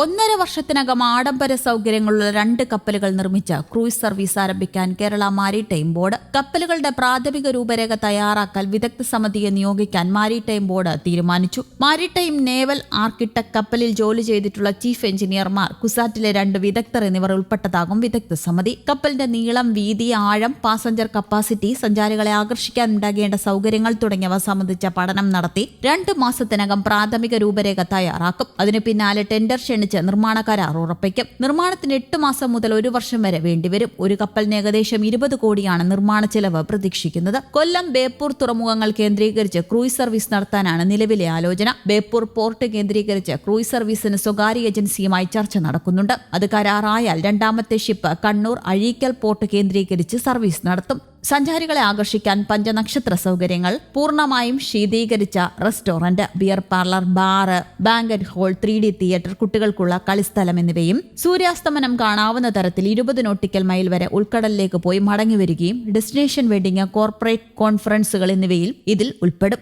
ഒന്നര വർഷത്തിനകം ആഡംബര സൗകര്യങ്ങളുള്ള രണ്ട് കപ്പലുകൾ നിർമ്മിച്ച ക്രൂയിസ് സർവീസ് ആരംഭിക്കാൻ കേരള മാരിടൈം ബോർഡ് കപ്പലുകളുടെ പ്രാഥമിക രൂപരേഖ തയ്യാറാക്കാൻ വിദഗ്ധ സമിതിയെ നിയോഗിക്കാൻ മാരിടൈം ബോർഡ് തീരുമാനിച്ചു. മാരിടൈം നേവൽ ആർക്കിടെക് കപ്പലിൽ ജോലി ചെയ്തിട്ടുള്ള ചീഫ് എഞ്ചിനീയർമാർ കുസാറ്റിലെ രണ്ട് വിദഗ്ധർ എന്നിവർ ഉൾപ്പെട്ടതാകും വിദഗ്ധ സമിതി. കപ്പലിന്റെ നീളം വീതി ആഴം പാസഞ്ചർ കപ്പാസിറ്റി സഞ്ചാരികളെ ആകർഷിക്കാൻ ഉണ്ടാകേണ്ട സൗകര്യങ്ങൾ തുടങ്ങിയവ സംബന്ധിച്ച പഠനം നടത്തി രണ്ട് മാസത്തിനകം പ്രാഥമിക രൂപരേഖ തയ്യാറാക്കും. അതിനു പിന്നാലെ ടെൻഡർ നിർമ്മാണ കരാർ ഉറപ്പിക്കും നിർമ്മാണത്തിന് എട്ട് മാസം മുതൽ ഒരു വർഷം വരെ വേണ്ടിവരും. ഒരു കപ്പലിന് ഏകദേശം ഇരുപത് കോടിയാണ് നിർമ്മാണ ചെലവ് പ്രതീക്ഷിക്കുന്നത്. കൊല്ലം ബേപ്പൂർ തുറമുഖങ്ങൾ കേന്ദ്രീകരിച്ച് ക്രൂയിസ് സർവീസ് നടത്താനാണ് നിലവിലെ ആലോചന. ബേപ്പൂർ പോർട്ട് കേന്ദ്രീകരിച്ച് ക്രൂയിസ് സർവീസിന് സ്വകാര്യ ഏജൻസിയുമായി ചർച്ച നടക്കുന്നുണ്ട്. അത് കരാറായാൽ രണ്ടാമത്തെ ഷിപ്പ് കണ്ണൂർ അഴീക്കൽ പോർട്ട് കേന്ദ്രീകരിച്ച് സർവീസ് നടത്തും. സഞ്ചാരികളെ ആകർഷിക്കാൻ പഞ്ചനക്ഷത്ര സൗകര്യങ്ങൾ പൂർണമായും ശീതീകരിച്ച restaurant beer parlour bar banquet hall three D theatre കുട്ടികൾക്കുള്ള കളിസ്ഥലം എന്നിവയും സൂര്യാസ്തമനം കാണാവുന്ന തരത്തിൽ ഇരുപത് നോട്ടിക്കൽ മൈൽ വരെ ഉൾക്കടലിലേക്ക് പോയി മടങ്ങിവരികയും ഡെസ്റ്റിനേഷൻ വെഡിങ് കോർപ്പറേറ്റ് കോൺഫറൻസുകൾ എന്നിവയിൽ ഇതിൽ ഉൾപ്പെടും.